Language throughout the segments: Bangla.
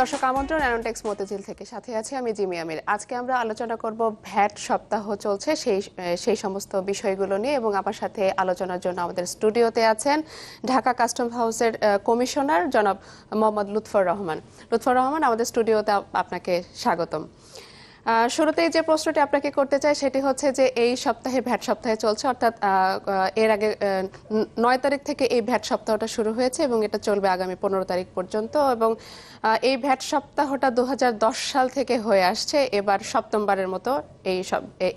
দর্শক আমন্ত্রণ অ্যানোটেক্স মতিঝিল থেকে। সাথে আছি আমি জিমি আমির। আজকে আমরা আলোচনা করব ভ্যাট সপ্তাহ চলছে সেই সেই সমস্ত বিষয়গুলো নিয়ে এবং আমার সাথে আলোচনার জন্য আমাদের স্টুডিওতে আছেন ঢাকা কাস্টম হাউসের কমিশনার জনাব মোহাম্মদ লুৎফর রহমান। লুৎফর রহমান, আমাদের স্টুডিওতে আপনাকে স্বাগতম। শুরুতেই যে প্রশ্নটি আপনাকে করতে চাই, সেটি হচ্ছে যে এই সপ্তাহে ভ্যাট সপ্তাহে চলছে, অর্থাৎ এর আগে নয় তারিখ থেকে এই ভ্যাট সপ্তাহটা শুরু হয়েছে এবং এটা চলবে আগামী পনেরো তারিখ পর্যন্ত এবং এই ভ্যাট সপ্তাহটা দু হাজার দশ সাল থেকে হয়ে আসছে। এবার সপ্তমবারের মতো এই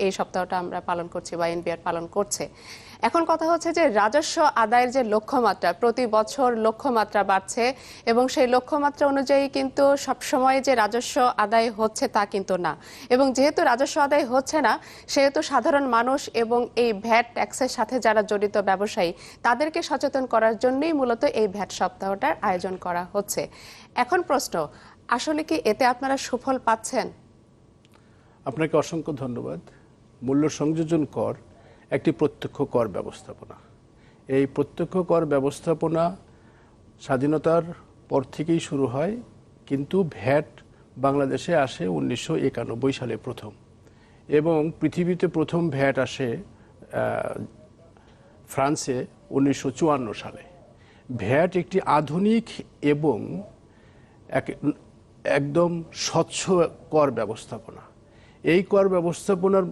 এই সপ্তাহটা আমরা পালন করছি বা এনবিআর পালন করছে। এখন কথা হচ্ছে যে রাজস্ব আদায়ের যে লক্ষ্যমাত্রা, প্রতি বছর লক্ষ্যমাত্রা বাড়ছে এবং সেই লক্ষ্যমাত্রা অনুযায়ী কিন্তু সবসময় যে রাজস্ব আদায় হচ্ছে তা কিন্তু না। এবং যেহেতু রাজস্ব আদায় হচ্ছে না, সেহেতু সাধারণ মানুষ এবং এই ভ্যাট ট্যাক্সের সাথে যারা জড়িত ব্যবসায়ী, তাদেরকে সচেতন করার জন্যই মূলত এই ভ্যাট সপ্তাহটার আয়োজন করা হচ্ছে। এখন প্রশ্ন, আসলে কি এতে আপনারা সুফল পাচ্ছেন? আপনাকে অসংখ্য ধন্যবাদ। মূল্য সংযোজন কর একটি প্রত্যক্ষ কর ব্যবস্থাপনা। এই প্রত্যক্ষ কর ব্যবস্থাপনা স্বাধীনতার পর থেকেই শুরু হয়, কিন্তু ভ্যাট বাংলাদেশে আসে উনিশশো একানব্বই সালে প্রথম। এবং পৃথিবীতে প্রথম ভ্যাট আসে ফ্রান্সে উনিশশো চুয়ান্ন সালে। ভ্যাট একটি আধুনিক এবং এক- একদম স্বচ্ছ কর ব্যবস্থাপনা। এই কর ব্যবস্থাপনার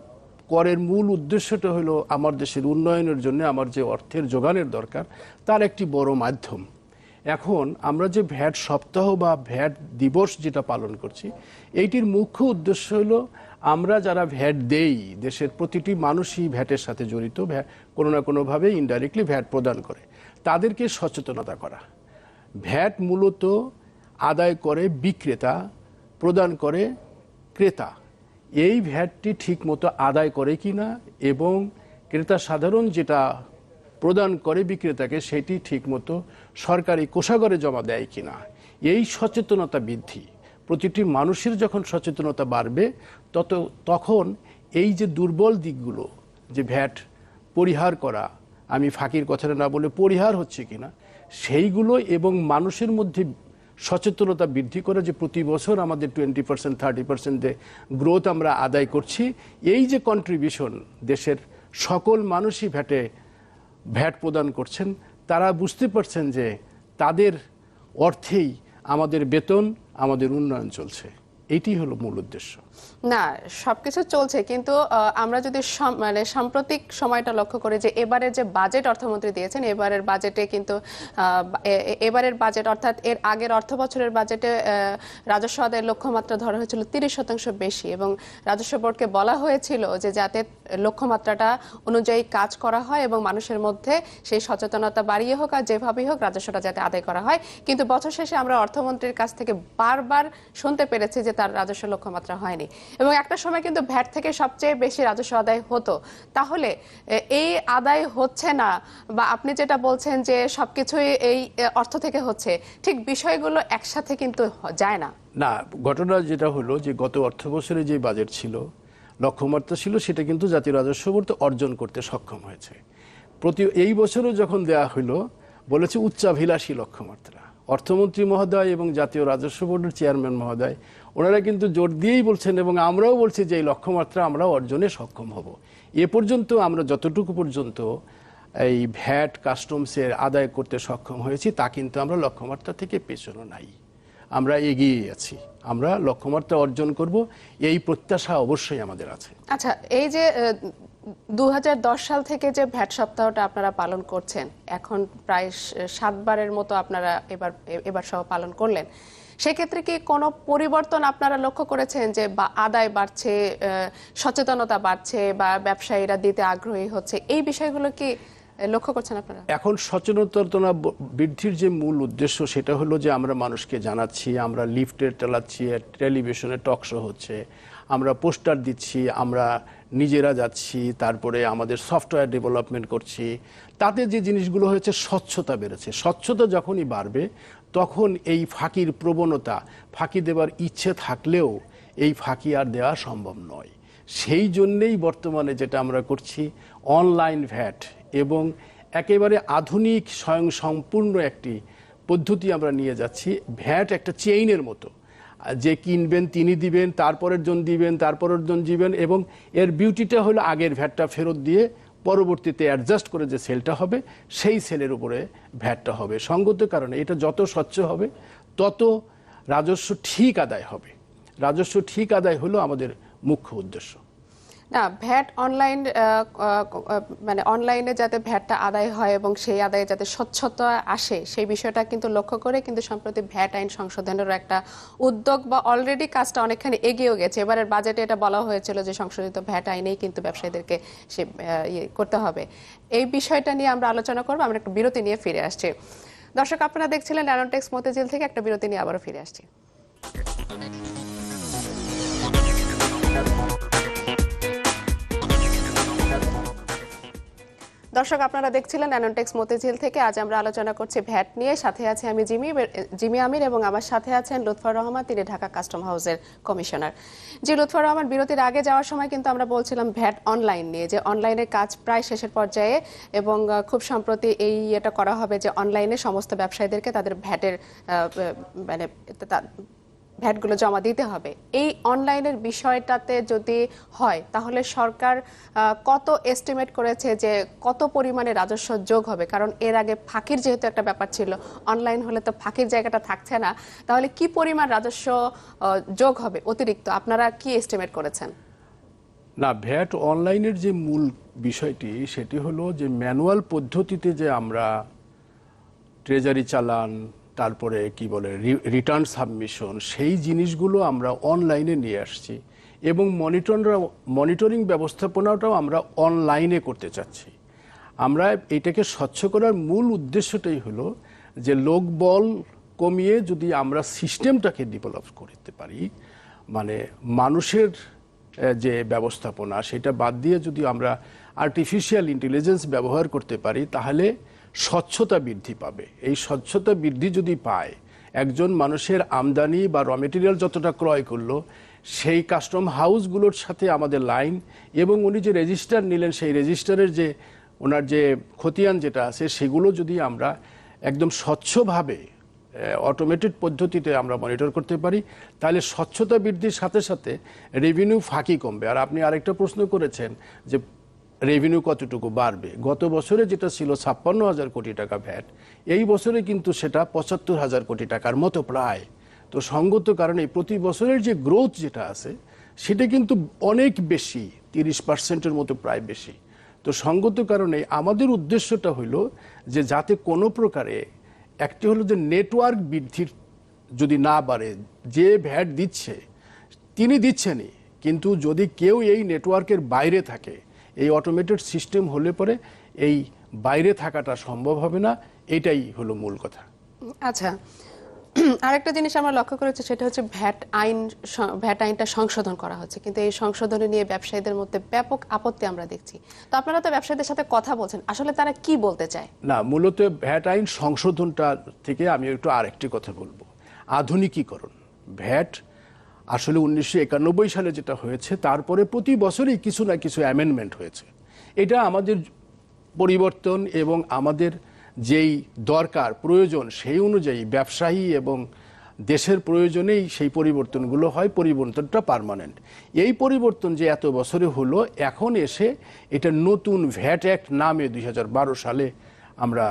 করের মূল উদ্দেশ্যটা হলো আমার দেশের উন্নয়নের জন্য আমার যে অর্থের যোগানের দরকার, তার একটি বড় মাধ্যম। এখন আমরা যে ভ্যাট সপ্তাহ বা ভ্যাট দিবস যেটা পালন করছি, এইটির মুখ্য উদ্দেশ্য হলো আমরা যারা ভ্যাট দেই, দেশের প্রতিটি মানুষই ভ্যাটের সাথে জড়িত কোনো না কোনোভাবে ইনডাইরেক্টলি ভ্যাট প্রদান করে। তাদেরকে সচেতনতা করা। ভ্যাট মূলত আদায় করে বিক্রেতা, প্রদান করে ক্রেতা। এই ভ্যাটটি ঠিকমতো আদায় করে কি না এবং ক্রেতা সাধারণ যেটা প্রদান করে বিক্রেতাকে সেটি ঠিকমতো সরকারি কোষাগারে জমা দেয় কি না? এই সচেতনতা বৃদ্ধি। প্রতিটি মানুষের যখন সচেতনতা বাড়বে, তত, তখন এই যে দুর্বল দিকগুলো, যে ভ্যাট পরিহার করা, আমি ফাঁকির কথাটা না বলে পরিহার হচ্ছে কিনা সেইগুলো এবং মানুষের মধ্যে সচেতনতা বৃদ্ধি করে যে প্রতি বছর আমাদের twenty percent thirty percent growth আমরা আদায় করছি, এই যে কন্ট্রিবিউশন দেশের সকল মানুষই ভ্যাটে, ভ্যাট প্রদান করছেন, তারা বুঝতে পারছেন যে তাদের অর্থেই আমাদের বেতন, আমাদের উন্নয়ন চলছে। এটি হলো মূল উদ্দেশ্য। না, সবকিছু চলছে, কিন্তু আমরা যদি মানে সাম্প্রতিক সময়টা লক্ষ্য করি যে এবারের যে বাজেট অর্থমন্ত্রী দিয়েছেন, এবারের বাজেটে কিন্তু এবারের বাজেট অর্থাৎ এর আগের অর্থ বছরের বাজেটে রাজস্ব আদায়ের লক্ষ্যমাত্রা ধরা হয়েছিল তিরিশ শতাংশ বেশি এবং রাজস্ব বোর্ডকে বলা হয়েছিল যে যাতে লক্ষ্যমাত্রাটা অনুযায়ী কাজ করা হয় এবং মানুষের মধ্যে সেই সচেতনতা বাড়িয়ে হোক আর যেভাবেই হোক রাজস্বটা যাতে আদায় করা হয়। কিন্তু বছর শেষে আমরা অর্থমন্ত্রীর কাছ থেকে বারবার শুনতে পেরেছি যে তার রাজস্ব লক্ষ্যমাত্রা হয়নি। এবং একটা সময় কিন্তু ভ্যাট থেকে সবচেয়ে বেশি রাজস্ব আদায় হতো। তাহলে এই আদায় হচ্ছে না বা আপনি যেটা বলছেন যে সবকিছুই এই অর্থ থেকে হচ্ছে, ঠিক বিষয়গুলো একসাথে কিন্তু যায় না। না, ঘটনা যেটা হলো যে গত অর্থ বছরে যে বাজেট ছিল, লক্ষ্যমাত্রা ছিল, সেটা কিন্তু জাতীয় রাজস্ব বোর্ড অর্জন করতে সক্ষম হয়েছে। প্রতি, এই বছরও যখন দেয়া হলো, বলেছে উচ্চাভিলাষী লক্ষ্যমাত্রা। অর্থমন্ত্রী মহোদয় এবং জাতীয় রাজস্ব বোর্ডের চেয়ারম্যান মহোদয়, ওনারা কিন্তু জোর দিয়েই বলছেন এবং আমরাও বলছি যে এই লক্ষ্যমাত্রা আমরা অর্জনে সক্ষম হব। এ পর্যন্ত আমরা যতটুকু পর্যন্ত এই ভ্যাট কাস্টমসের আদায় করতে সক্ষম হয়েছি, তা কিন্তু আমরা লক্ষ্যমাত্রা থেকে পেছনে নাই। আমরা এগিয়ে আছি। আমরা লক্ষ্যমাত্রা অর্জন করব, এই প্রত্যাশা অবশ্যই আমাদের আছে। আচ্ছা এই যে দু হাজার দশ সাল থেকে যে ভ্যাট সপ্তাহটা আপনারা পালন করছেন, এখন প্রায় সাতবারের মতো আপনারা এবার এবার সহ পালন করলেন। সেক্ষেত্রে কি কোনো পরিবর্তন আপনারা লক্ষ্য করেছেন যে বা আদায় বাড়ছে সচেতনতা বাড়ছে বা ব্যবসায়ীরা দিতে আগ্রহী হচ্ছে? এই বিষয়গুলো কি লক্ষ্য করছেন আপনারা? এখন সচেতনতা বৃদ্ধির যে মূল উদ্দেশ্য সেটা হলো যে আমরা মানুষকে জানাচ্ছি, আমরা লিফটে চালাচ্ছি, টেলিভিশনে টক শো হচ্ছে। আমরা পোস্টার দিচ্ছি, আমরা নিজেরা যাচ্ছি, তারপরে আমাদের সফটওয়্যার ডেভেলপমেন্ট করছি। তাতে যে জিনিসগুলো হয়েছে, স্বচ্ছতা বেড়েছে। স্বচ্ছতা যখনই বাড়বে, তখন এই ফাঁকির প্রবণতা, ফাঁকি দেবার ইচ্ছে থাকলেও এই ফাঁকি আর দেওয়া সম্ভব নয়। সেই জন্যেই বর্তমানে যেটা আমরা করছি, অনলাইন ভ্যাট এবং একেবারে আধুনিক স্বয়ং সম্পূর্ণ একটি পদ্ধতি আমরা নিয়ে যাচ্ছি, ভ্যাট একটা চেইনের মতো। যে কিনবেন তিনি দিবেন, তারপরের জন দিবেন, তারপরের জন দিবেন এবং এর বিউটিটা হলো আগের ভ্যাটটা ফেরত দিয়ে পরবর্তীতে অ্যাডজাস্ট করে যে সেলটা হবে, সেই সেলের উপরে ভ্যাটটা হবে। সঙ্গত কারণে এটা যত স্বচ্ছ হবে, তত রাজস্ব ঠিক আদায় হবে। রাজস্ব ঠিক আদায় হলো আমাদের মুখ্য উদ্দেশ্য। না, ভ্যাট অনলাইন মানে অনলাইনে যাতে ভ্যাটটা আদায় হয় এবং সেই আদায়ে যাতে স্বচ্ছতা আসে, সেই বিষয়টা কিন্তু লক্ষ্য করে কিন্তু সম্প্রতি ভ্যাট আইন সংশোধনেরও একটা উদ্যোগ বা অলরেডি কাজটা অনেকখানি এগিয়েও গেছে। এবারের বাজেটে এটা বলা হয়েছিল যে সংশোধিত ভ্যাট আইনেই কিন্তু ব্যবসায়ীদেরকে সে ইয়ে করতে হবে। এই বিষয়টা নিয়ে আমরা আলোচনা করব, আমরা একটা বিরতি নিয়ে ফিরে আসছি। দর্শক, আপনারা দেখছিলেন অ্যারোনটেক্স মতিঝিল থেকে একটা বিরতি নিয়ে আবারও ফিরে আসছি। দর্শক, আপনারা দেখছিলেন অ্যানন্টেক্স মতিঝিল থেকে। আজ আমরা আলোচনা করছি ভ্যাট নিয়ে। সাথে আছে আমি জিমি জিমি আমির এবং আমার সাথে আছেন লুৎফর রহমান, তিনি ঢাকা কাস্টম হাউসের কমিশনার। জি, লুৎফর রহমান, বিরতির আগে যাওয়ার সময় কিন্তু আমরা বলছিলাম ভ্যাট অনলাইন নিয়ে, যে অনলাইনের কাজ প্রায় শেষের পর্যায়ে এবং খুব সম্প্রতি এই এটা করা হবে যে অনলাইনে সমস্ত ব্যবসায়ীদেরকে তাদের ভ্যাটের মানে ভ্যাটগুলো জমা দিতে হবে। এই অনলাইনের বিষয়টাতে যদি হয়, তাহলে সরকার কত এস্টিমেট করেছে যে কত পরিমাণে রাজস্ব যোগ হবে? কারণ এর আগে ফাঁকির যেহেতু একটা ব্যাপার ছিল, অনলাইন হলে তো ফাঁকির জায়গাটা থাকছে না। তাহলে কি পরিমাণ রাজস্ব যোগ হবে অতিরিক্ত? আপনারা কি এস্টিমেট করেছেন? না, ভ্যাট অনলাইনের যে মূল বিষয়টি, সেটি হলো যে ম্যানুয়াল পদ্ধতিতে যে আমরা ট্রেজারি চালান তারপরে কি বলে রিটার্ন সাবমিশন সেই জিনিসগুলো আমরা অনলাইনে নিয়ে আসছি এবং মনিটররা মনিটরিং ব্যবস্থাপনাটাও আমরা অনলাইনে করতে চাচ্ছি। আমরা এটাকে স্বচ্ছ করার মূল উদ্দেশ্যটাই হলো যে লোকবল কমিয়ে যদি আমরা সিস্টেমটাকে ডেভেলপ করতে পারি মানে মানুষের যে ব্যবস্থাপনা, সেটা বাদ দিয়ে যদি আমরা আর্টিফিশিয়াল ইন্টেলিজেন্স ব্যবহার করতে পারি, তাহলে স্বচ্ছতা বৃদ্ধি পাবে। এই স্বচ্ছতা বৃদ্ধি যদি পায়, একজন মানুষের আমদানি বা র মেটেরিয়াল যতটা ক্রয় করল, সেই কাস্টম হাউসগুলোর সাথে আমাদের লাইন এবং উনি যে রেজিস্টার নিলেন, সেই রেজিস্টারের যে, ওনার যে খতিয়ান যেটা আছে, সেগুলো যদি আমরা একদম স্বচ্ছভাবে অটোমেটেড পদ্ধতিতে আমরা মনিটর করতে পারি, তাহলে স্বচ্ছতা বৃদ্ধির সাথে সাথে রেভিনিউ ফাঁকি কমবে। আর আপনি আরেকটা প্রশ্ন করেছেন যে রেভিনিউ কতটুকু বাড়বে? গত বছরে যেটা ছিল ছাপ্পান্ন হাজার কোটি টাকা ভ্যাট, এই বছরে কিন্তু সেটা পঁচাত্তর হাজার কোটি টাকার মতো প্রায়। তো সঙ্গত কারণে প্রতি বছরের যে গ্রোথ যেটা আছে, সেটা কিন্তু অনেক বেশি, তিরিশ পার্সেন্টের মতো প্রায় বেশি। তো সঙ্গত কারণে আমাদের উদ্দেশ্যটা হলো যে যাতে কোনো প্রকারে একটি হলো যে নেটওয়ার্ক বৃদ্ধির যদি না বাড়ে, যে ভ্যাট দিচ্ছে, তিনি দিচ্ছেনই। কিন্তু যদি কেউ এই নেটওয়ার্কের বাইরে থাকে এই অটোমেটেড সিস্টেম হলে পরে এই বাইরে থাকাটা সম্ভব হবে না এটাই হলো মূল কথা। আচ্ছা আরেকটা জিনিস আমরা লক্ষ্য করেছি সেটা হচ্ছে ভ্যাট আইন ভ্যাট আইনটা সংশোধন করা হচ্ছে। কিন্তু এই সংশোধনী নিয়ে ব্যবসায়ীদের মধ্যে ব্যাপক আপত্তি আমরা দেখছি। তো আপনারা তো ব্যবসায়ীদের সাথে কথা বলছেন আসলে তারা কি বলতে চায়? না মূলত ভ্যাট আইন সংশোধনটা থেকে আমি একটু আরেকটি কথা বলব। আধুনিকীকরণ ভ্যাট আসলে উনিশশো একানব্বই সালে যেটা হয়েছে, তারপরে প্রতি বছরই কিছু না কিছু অ্যামেন্ডমেন্ট হয়েছে। এটা আমাদের পরিবর্তন এবং আমাদের যেই দরকার, প্রয়োজন সেই অনুযায়ী ব্যবসায়ী এবং দেশের প্রয়োজনেই সেই পরিবর্তনগুলো হয়, পরিবর্তনটা পার্মানেন্ট এই পরিবর্তন যে এত বছরে হলো, এখন এসে এটা নতুন ভ্যাট অ্যাক্ট নামে দুই হাজার বারো সালে আমরা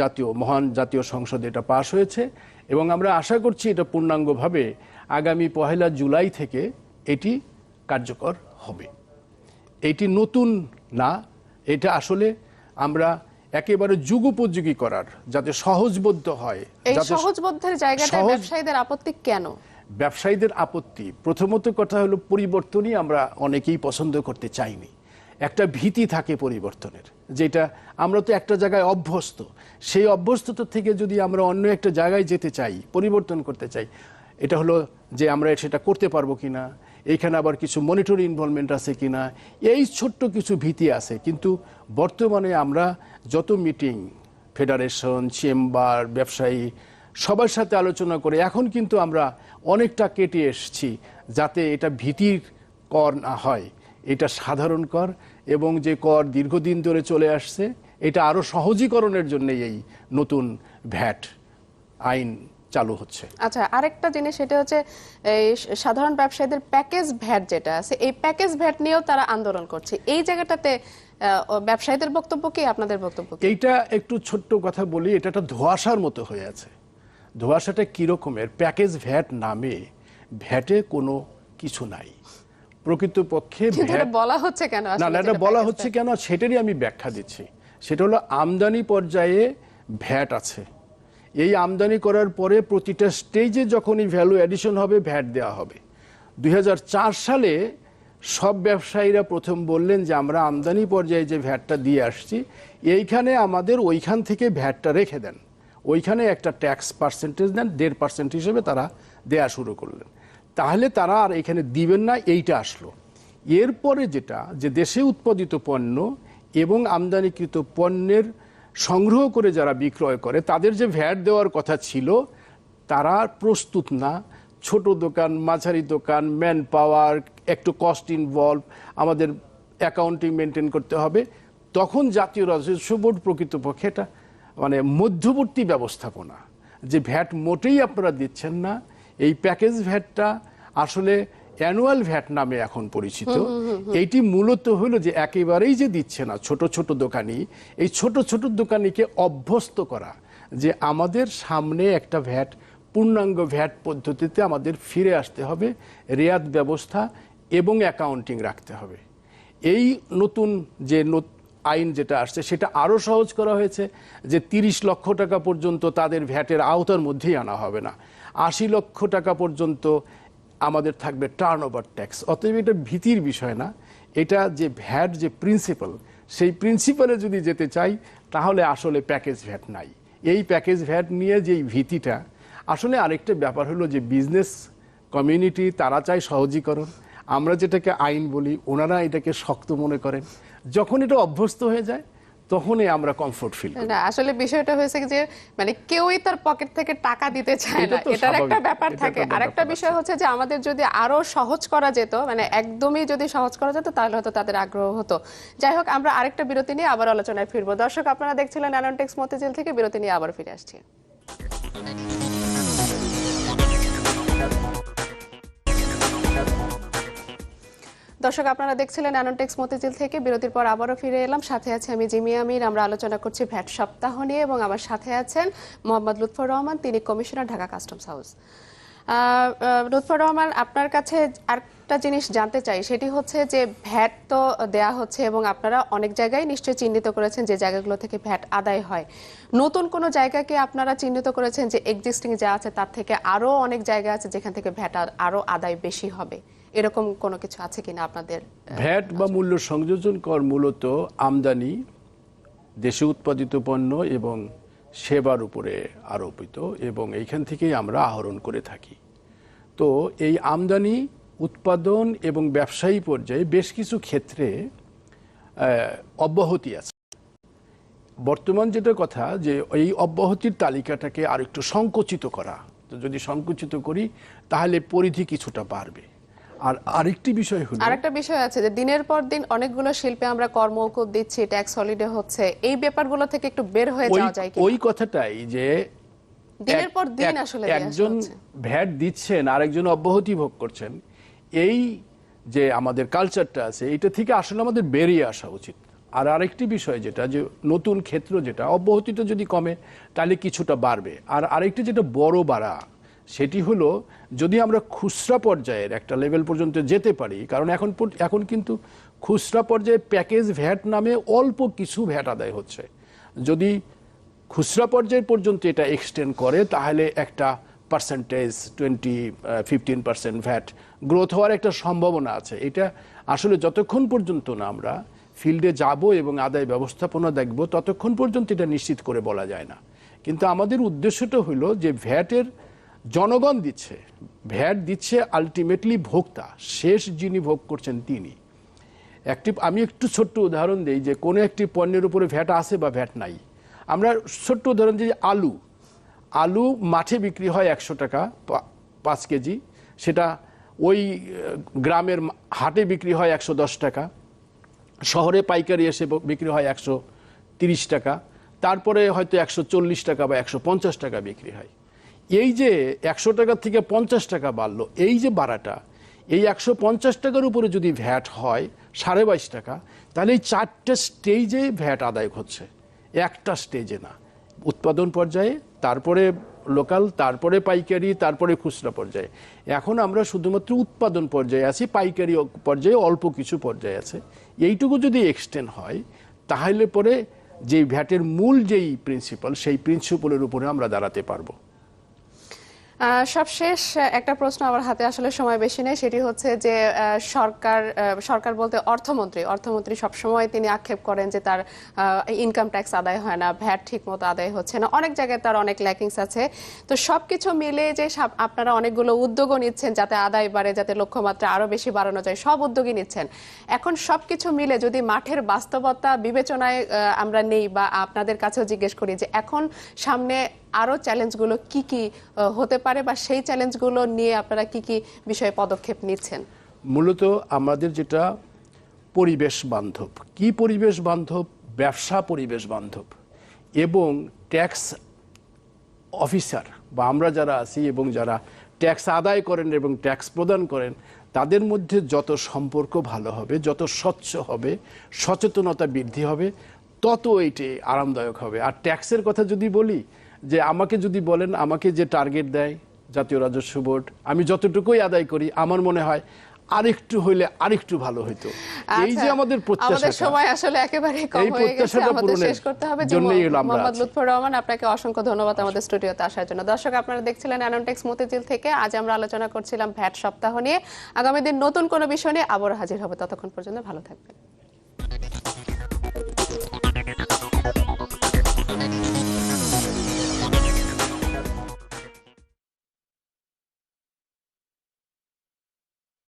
জাতীয়, মহান জাতীয় সংসদে এটা পাশ হয়েছে। এবং আমরা আশা করছি এটা পূর্ণাঙ্গভাবে আগামী পহেলা জুলাই থেকে এটি কার্যকর হবে। এটি নতুন না এটা আসলে আমরা একেবারে যুগোপযোগী করার যাতে সহজবোধ্য হয় এই যাতে সহজবোধ্যের জায়গাটা ব্যবসায়ীদের আপত্তি কেন? ব্যবসায়ীদের আপত্তি। প্রথমত কথা হলো পরিবর্তনই আমরা অনেকেই পছন্দ করতে চাইনি। একটা ভীতি থাকে পরিবর্তনের। যেটা আমরা তো একটা জায়গায় অভ্যস্ত। সেই অভ্যস্ততা থেকে যদি আমরা অন্য একটা জায়গায় যেতে চাই, পরিবর্তন করতে চাই, এটা হলো যে আমরা সেটা করতে পারব কিনা এইখানে আবার কিছু মনিটরি ইনভলভমেন্ট আছে কি না এই ছোট্ট কিছু ভীতি আছে। কিন্তু বর্তমানে আমরা যত মিটিং ফেডারেশন চেম্বার ব্যবসায়ী, সবার সাথে আলোচনা করে এখন কিন্তু আমরা অনেকটা কেটে এসেছি যাতে এটা ভীতির কর না হয়। এটা সাধারণ কর এবং যে কর দীর্ঘদিন ধরে চলে আসছে এটা আরও সহজীকরণের জন্য এই নতুন ভ্যাট আইন চালু হচ্ছে। আচ্ছা আরেকটা জিনিস সেটা হচ্ছে এই সাধারণ ব্যবসায়ীদের প্যাকেজ ভ্যাট যেটা আছে এই প্যাকেজ ভ্যাট নিয়েও তারা আন্দোলন করছে। এই জায়গাটাতে ব্যবসায়ীদের বক্তব্য কি আপনাদের বক্তব্য এইটা একটু ছোট্ট কথা বলি এটা একটা ধোঁয়াশার মতো হয়ে আছে। ধোঁয়াশাটা কিরকমের? প্যাকেজ ভ্যাট নামে ভ্যাটে কোনো কিছু নাই। প্রকৃতপক্ষে বলা হচ্ছে কেন? না এটা বলা হচ্ছে কেন? সেটারই আমি ব্যাখ্যা দিচ্ছি। সেটা হলো আমদানি পর্যায়ে ভ্যাট আছে। এই আমদানি করার পরে প্রতিটা স্টেজে যখনই ভ্যালু অ্যাডিশন হবে ভ্যাট দেওয়া হবে। দু হাজার চার সালে সব ব্যবসায়ীরা প্রথম বললেন যে আমরা আমদানি পর্যায়ে যে ভ্যাটটা দিয়ে আসছি এইখানে আমাদের ওইখান থেকে ভ্যাটটা রেখে দেন। ওইখানে একটা ট্যাক্স পার্সেন্টেজ দেন দেড় পার্সেন্ট হিসেবে তারা দেয়া শুরু করলেন। তাহলে তারা আর এখানে দিবেন না, এইটা আসলো। এরপরে যেটা, যে দেশে উৎপাদিত পণ্য এবং আমদানিকৃত পণ্যের সংগ্রহ করে যারা বিক্রয় করে, তাদের যে ভ্যাট দেওয়ার কথা ছিল, তারা প্রস্তুত না। ছোট দোকান, মাঝারি দোকান ম্যান পাওয়ার একটু কস্ট ইনভলভ আমাদের অ্যাকাউন্টিং মেনটেন করতে হবে। তখন জাতীয় রাজস্ব বোর্ড প্রকৃতপক্ষে এটা মানে মধ্যবর্তী ব্যবস্থাপনা, যে ভ্যাট মোটেই আপনারা দিচ্ছেন না এই প্যাকেজ ভ্যাটটা আসলে অ্যানুয়াল ভ্যাট নামে এখন পরিচিত। এইটি মূলত হলো যে একেবারেই যে দিচ্ছে না ছোট ছোট দোকানি এই ছোট ছোট দোকানিকে অভ্যস্ত করা যে আমাদের সামনে একটা ভ্যাট পূর্ণাঙ্গ ভ্যাট পদ্ধতিতে আমাদের ফিরে আসতে হবে রেয়াত ব্যবস্থা এবং অ্যাকাউন্টিং রাখতে হবে। এই নতুন যে আইন যেটা আসছে, সেটা আরও সহজ করা হয়েছে যে তিরিশ লক্ষ টাকা পর্যন্ত তাদের ভ্যাটের আওতার মধ্যেই আনা হবে না। আশি লক্ষ টাকা পর্যন্ত আমাদের থাকবে টার্ন ওভার ট্যাক্স অতএব এটা ভীতির বিষয় না। এটা যে ভ্যাট যে প্রিন্সিপাল সেই প্রিন্সিপালে যদি যেতে চাই, তাহলে আসলে প্যাকেজ ভ্যাট নাই। এই প্যাকেজ ভ্যাট নিয়ে যেই ভীতিটা, আসলে আরেকটা ব্যাপার হলো যে বিজনেস কমিউনিটি তারা চায় সহজীকরণ। আমরা যেটাকে আইন বলি, ওনারা এটাকে শক্ত মনে করেন। যখন এটা অভ্যস্ত হয়ে যায় তখনই আমরা কমফোর্ট ফিল করি। না আসলে বিষয়টা হয়েছে যে মানে কেউই তার পকেট থেকে টাকা দিতে চায় না। এটার একটা ব্যাপার থাকে। একটা আর একটা বিষয় হচ্ছে যে আমাদের যদি আরও সহজ করা যেত মানে একদমই যদি সহজ করা যেত তাহলে হয়তো তাদের আগ্রহ হতো। যাই হোক আমরা আরেকটা বিরতি নিয়ে আবার আলোচনায় ফিরবো। দর্শক আপনারা দেখছিলেন অ্যানন্টেক্স মতিঝিল থেকে বিরতি নিয়ে আবার ফিরে আসছি। দর্শক, আপনারা দেখছিলেন অ্যানন্টেক্স মতিঝিল থেকে। বিরতির পর আবারও ফিরে এলাম। সাথে আছে আমি জিমি আমির। আমরা আলোচনা করছি ভ্যাট সপ্তাহ নিয়ে এবং আমার সাথে আছেন মোহাম্মদ লুৎফর রহমান, তিনি commissioner Dhaka customs house. Lutfor Rahman, আপনার কাছে আরেকটা জিনিস জানতে চাই। সেটি হচ্ছে যে ভ্যাট তো দেয়া হচ্ছে এবং আপনারা অনেক জায়গায় নিশ্চয়ই চিহ্নিত করেছেন যে জায়গাগুলো থেকে ভ্যাট আদায় হয়। নতুন কোনো জায়গাকে আপনারা চিহ্নিত করেছেন যে এক্সিস্টিং যা আছে তার থেকে আরও অনেক জায়গা আছে যেখান থেকে ভ্যাট আরও আদায় বেশি হবে? এরকম কোনো কিছু আছে কিনা আপনাদের ভ্যাট বা মূল্য সংযোজন কর মূলত আমদানি দেশে উৎপাদিত পণ্য এবং সেবার উপরে আরোপিত এবং এইখান থেকেই আমরা আহরণ করে থাকি। তো এই আমদানি উৎপাদন এবং ব্যবসায়ী পর্যায়ে বেশ কিছু ক্ষেত্রে অব্যাহতি আছে। বর্তমান যেটা কথা যে এই অব্যাহতির তালিকাটাকে আর একটু সংকুচিত করা। তো যদি সংকুচিত করি তাহলে পরিধি কিছুটা বাড়বে। আর আরেকটি বিষয় হলো আরেকটা বিষয় আছে যে দিনের পর দিন অনেকগুলো শিল্পে আমরা কর্মকুব দিচ্ছি ট্যাক্স হলিডে হচ্ছে। এই ব্যাপারগুলো থেকে একটু বের হয়ে যাওয়া যায় কি ওই কথাটাই যে দিনের পর দিন আসলে একজন। ভ্যাট দিচ্ছেন আরেকজন অব্যাহতি ভোগ করছেন। এই যে আমাদের কালচারটা আছে এটা থেকে আসলে আমাদের বেরিয়ে আসা উচিত। আর আরেকটি বিষয় যেটা যে নতুন ক্ষেত্র যেটা অব্যাহতিটা যদি কমে তাহলে কিছুটা বাড়বে। আর আরেকটি যেটা বড় বাড়া সেটি হলো, যদি আমরা খুচরা পর্যায়ের একটা লেভেল পর্যন্ত যেতে পারি, কারণ এখন এখন কিন্তু খুচরা পর্যায়ে প্যাকেজ ভ্যাট নামে অল্প কিছু ভ্যাট আদায় হচ্ছে। যদি খুচরা পর্যায় পর্যন্ত এটা এক্সটেন্ড করে, তাহলে একটা percentage twenty fifteen percent VAT growth হওয়ার একটা সম্ভাবনা আছে। এটা আসলে যতক্ষণ পর্যন্ত না আমরা ফিল্ডে যাব এবং আদায় ব্যবস্থাপনা দেখব, ততক্ষণ পর্যন্ত এটা নিশ্চিত করে বলা যায় না। কিন্তু আমাদের উদ্দেশ্যটা হলো যে ভ্যাটের জনগণ দিচ্ছে, ভ্যাট দিচ্ছে আলটিমেটলি ভোক্তা, শেষ যিনি ভোগ করছেন তিনি। একটি, আমি একটু ছোট্ট উদাহরণ দিই যে কোনো একটি পণ্যের উপরে ভ্যাট আছে বা ভ্যাট নাই। আমরা ছোট্ট উদাহরণ দিই আলু। আলু মাঠে বিক্রি হয় একশো টাকা পাঁচ কেজি। সেটা ওই গ্রামের হাটে বিক্রি হয় একশো দশ টাকা। শহরে পাইকারি এসে বিক্রি হয় একশো তিরিশ টাকা। তারপরে হয়তো একশো চল্লিশ টাকা বা একশো পঞ্চাশ টাকা বিক্রি হয়। এই যে একশো টাকা থেকে পঞ্চাশ টাকা বাড়লো, এই যে বাড়াটা, এই একশো পঞ্চাশ টাকার উপরে যদি ভ্যাট হয় সাড়ে বাইশ টাকা, তাহলে এই চারটে স্টেজে ভ্যাট আদায় হচ্ছে। একটা স্টেজে না। উৎপাদন পর্যায়ে, তারপরে লোকাল, তারপরে পাইকারি, তারপরে খুচরা পর্যায়ে। এখন আমরা শুধুমাত্র উৎপাদন পর্যায়ে আছি, পাইকারি পর্যায়ে অল্প কিছু পর্যায়ে আছে। এইটুকু যদি এক্সটেন্ড হয়, তাহলে পরে যে ভ্যাটের মূল যেই প্রিন্সিপাল সেই প্রিন্সিপালের উপরে আমরা দাঁড়াতে পারব। সবশেষ একটা প্রশ্ন আমার হাতে আসলে সময় বেশি নেই, সেটি হচ্ছে যে সরকার সরকার বলতে অর্থমন্ত্রী অর্থমন্ত্রী সবসময় তিনি আক্ষেপ করেন যে তার ইনকাম ট্যাক্স আদায় হয় না, ভ্যাট ঠিক মতো আদায় হচ্ছে না, অনেক জায়গায় তার অনেক ল্যাকিংস আছে। তো সবকিছু মিলে যে সাব- আপনারা অনেকগুলো উদ্যোগও নিচ্ছেন যাতে আদায় বাড়ে, যাতে লক্ষ্যমাত্রা আরও বেশি বাড়ানো যায়, সব উদ্যোগই নিচ্ছেন। এখন সবকিছু মিলে যদি মাঠের বাস্তবতা বিবেচনায় আমরা নেই বা আপনাদের কাছেও জিজ্ঞেস করি যে, এখন সামনে আরও চ্যালেঞ্জগুলো কি কি হতে পারে বা সেই চ্যালেঞ্জগুলো নিয়ে আপনারা কি কি বিষয়ে পদক্ষেপ নিচ্ছেন? মূলত আমাদের যেটা পরিবেশ বান্ধব। কি পরিবেশ বান্ধব? ব্যবসা পরিবেশ বান্ধব। এবং ট্যাক্স অফিসার বা আমরা যারা আছি এবং যারা ট্যাক্স আদায় করেন এবং ট্যাক্স প্রদান করেন, তাদের মধ্যে যত সম্পর্ক ভালো হবে, যত স্বচ্ছ হবে, সচেতনতা বৃদ্ধি হবে, তত এইটি আরামদায়ক হবে। আর ট্যাক্সের কথা যদি বলি যে আমাকে যদি বলেন আমাকে যে টার্গেট দেয় জাতীয় রাজস্ব বোর্ড আমি যতটুকুই আদায় করি আমার মনে হয় আরেকটু হইলে আরেকটু ভালো হইতো। এই যে আচ্ছা, আমাদের প্রত্যাশা সময় আসলে একেবারে কম হয়ে গেছে। আমাদের শেষ করতে হবে। যে মোহাম্মদ লুৎফর রহমান আপনাকে অসংখ্য ধন্যবাদ আমাদের স্টুডিওতে আসার জন্য। দর্শক আপনারা দেখছিলেন অ্যানন্টেক্স মতিঝিল থেকে। আজ আমরা আলোচনা করছিলাম ভ্যাট সপ্তাহ নিয়ে। আগামী দিন নতুন কোনো বিষয় নিয়ে আবার হাজির হবে। ততক্ষণ পর্যন্ত ভালো থাকবেন।